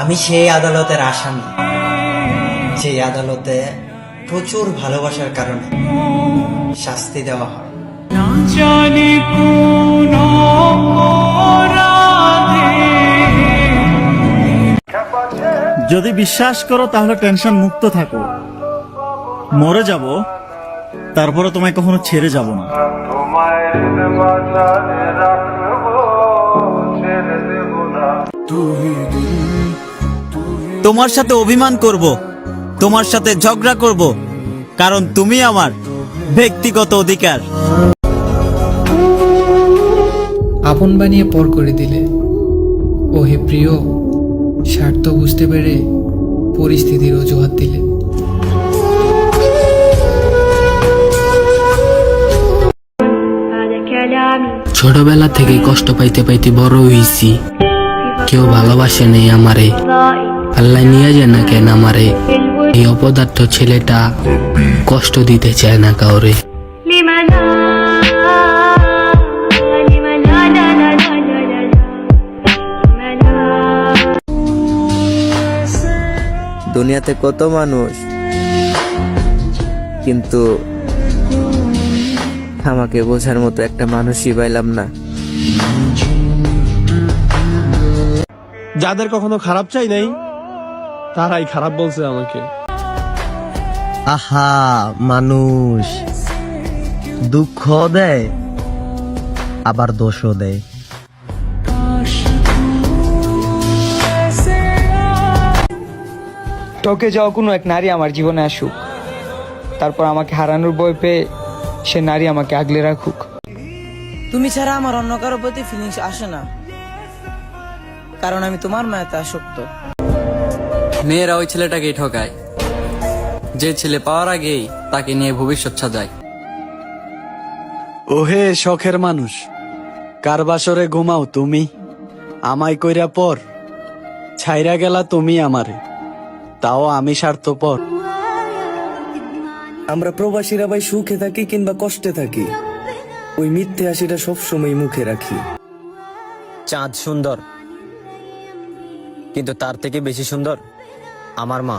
আমি সেই আদালতের আসামি সেই আদালতে প্রচুর ভালোবাসার কারণে শাস্তি দেওয়া হয়। যদি বিশ্বাস করো তাহলে টেনশন মুক্ত থাকো। মরে যাব তারপরে তোমায় কখনো ছেড়ে যাব না। তোমার সাথে অভিমান করব তোমার সাথে ঝগড়া করব কারণ তুমি আমার ব্যক্তিগত অধিকার। আপন বানিয়ে পর করে দিলে। ও হে প্রিয় স্বার্থ বুঝতে পেরে পরিস্থিতির অজুহাত দিলে। ছোটবেলা থেকে কষ্ট পাইতে পাইতে বড় হয়েছি কেউ ভালোবাসে নেই আমারে। আল্লাহ নিয়ে যায় না কেন আমারে। এই অপদার্থ ছেলেটা কষ্ট দিতে চায় না কাউরে। দুনিয়াতে কত মানুষ, কিন্তু আমাকে বোঝার মতো একটা মানুষই পাইলাম না। যাদের কখনো খারাপ চাই নাই তারাই খারাপ বলছে আমাকে। আহা মানুষ। দুঃখ দেয় আবার দোষও দেয়। টকে যাওয়া কোনো এক নারী আমার জীবনে আসুক। তারপর আমাকে হারানোর বই পেয়ে সে নারী আমাকে আগলে রাখুক। তুমি ছাড়া আমার অন্য কারও প্রতি ফিলিংস আসে না। কারণ আমি তোমার মায়াতে আসক্ত। মেয়েরা ওই ছেলেটাকেই ঠকায়। যে ছেলে পাওয়ার আগেই তাকে নিয়ে ভবিষ্যৎ সাজায়। ওহে শখের মানুষ কার বাসরে ঘুমাও তুমি। আমায় কইরা পর ছাইরা গেলা তুমি আমারে। তাও আমি স্বার্থপর। আমরা প্রবাসীরা ভাই সুখে থাকি কিংবা কষ্টে থাকি। ওই মিথ্যে হাসিটা সবসময় মুখে রাখি। চাঁদ সুন্দর কিন্তু তার থেকে বেশি সুন্দর আমার মা।